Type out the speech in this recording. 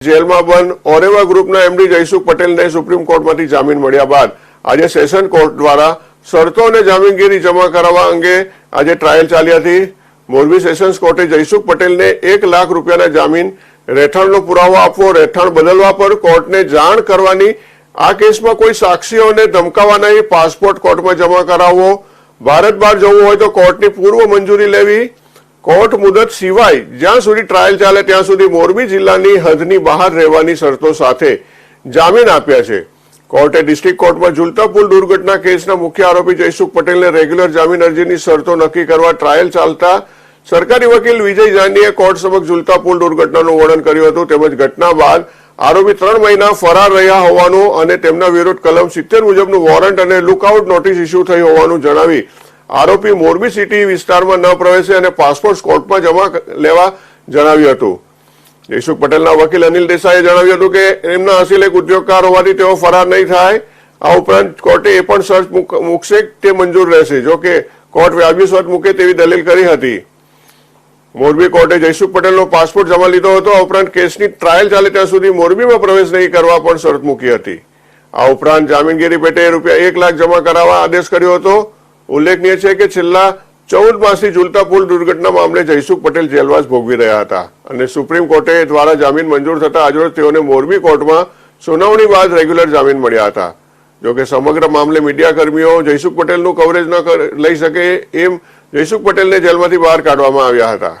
જેલમાં બંધ ઓરેવા ગ્રુપના એમડી જયસુખ પટેલને સુપ્રીમ કોર્ટમાંથી જામીન મળ્યા બાદ આજે સેશન કોર્ટ દ્વારા શરતો અને જામીનગીરી જમા કરાવવા અંગે આજે ટ્રાયલ ચાલી હતી. મોરબી સેશન્સ કોર્ટે જયસુખ પટેલને એક લાખ રૂપિયાના જામીન રહેઠાણનો પુરાવો આપવો, રહેઠાણ બદલવા પર કોર્ટને જાણ કરવાની, આ કેસમાં કોઈ સાક્ષીઓને ધમકાવવા નહીં, પાસપોર્ટ કોર્ટમાં જમા કરાવવો. ભારત બહાર જવું હોય તો કોર્ટની પૂર્વ મંજૂરી લેવી કોર્ટ મુદત સિવાય જ્યાં સુધી ટ્રાયલ ચાલે ત્યાં સુધી મોરબી જિલ્લાની હદની બહાર રહેવાની શરતો સાથે જામીન આપ્યા છે. કોર્ટે ડિસ્ટ્રિક્ટ કોર્ટમાં ઝુલતા પુલ દુર્ઘટના કેસના મુખ્ય આરોપી જયસુખ પટેલને રેગ્યુલર જામીન અરજીની શરતો નક્કી કરવા ટ્રાયલ ચાલતા સરકારી વકીલ વિજય જાનીએ કોર્ટ સમક્ષ ઝુલતા પુલ દુર્ઘટનાનું વર્ણન કર્યું હતું. તેમજ ઘટના બાદ આરોપી ત્રણ મહિના ફરાર રહ્યા હોવાનું અને તેમના વિરુદ્ધ કલમ સિત્તેર મુજબનું વોરંટ અને લુકઆઉટ નોટિસ ઇસ્યુ થઈ હોવાનું જણાવી આરોપી મોરબી સિટી વિસ્તારમાં ન પ્રવેશે અને પાસપોર્ટ કોર્ટમાં જમા લેવા જણાવ્યું હતું. જયસુખ પટેલના વકીલ અનિલ દેસાઈએ જણાવ્યું હતું કે, એમના અસીલ એક ઉદ્યોગકાર હોવાથી તેઓ ફરાર નહીં થાય. આ ઉપરાંત કોર્ટે એ પણ શર્ત મૂકશે તે મંજૂર રહેશે, જો કે કોર્ટ વ્યાજબી શર્ત મૂકે તેવી દલીલ કરી હતી. મોરબી કોર્ટે જયસુખ પટેલનો પાસપોર્ટ જમા લીધો હતો. આ ઉપરાંત કેસની ટ્રાયલ ચાલે ત્યાં સુધી મોરબીમાં પ્રવેશ નહીં કરવા પણ શરત મૂકી હતી. આ ઉપરાંત જામીનગીરી પેટે રૂપિયા એક લાખ જમા કરાવવા આદેશ કર્યો હતો. ઉલ્લેખનીય છે કે છેલ્લા ચૌદ માસથી ઝૂલતા પુલ દુર્ઘટના મામલે જયસુખ પટેલ જેલવાસ ભોગવી રહ્યા હતા. અને સુપ્રીમ કોર્ટે દ્વારા જામીન મંજૂર થતા આજરોજ તેઓને મોરબી કોર્ટમાં સુનાવણી બાદ રેગ્યુલર જામીન મળ્યા હતા. જોકે સમગ્ર મામલે મીડિયાકર્મીઓ જયસુખ પટેલનું કવરેજ ન લઈ શકે એમ જયસુખ પટેલને જેલમાંથી બહાર કાઢવામાં આવ્યા હતા.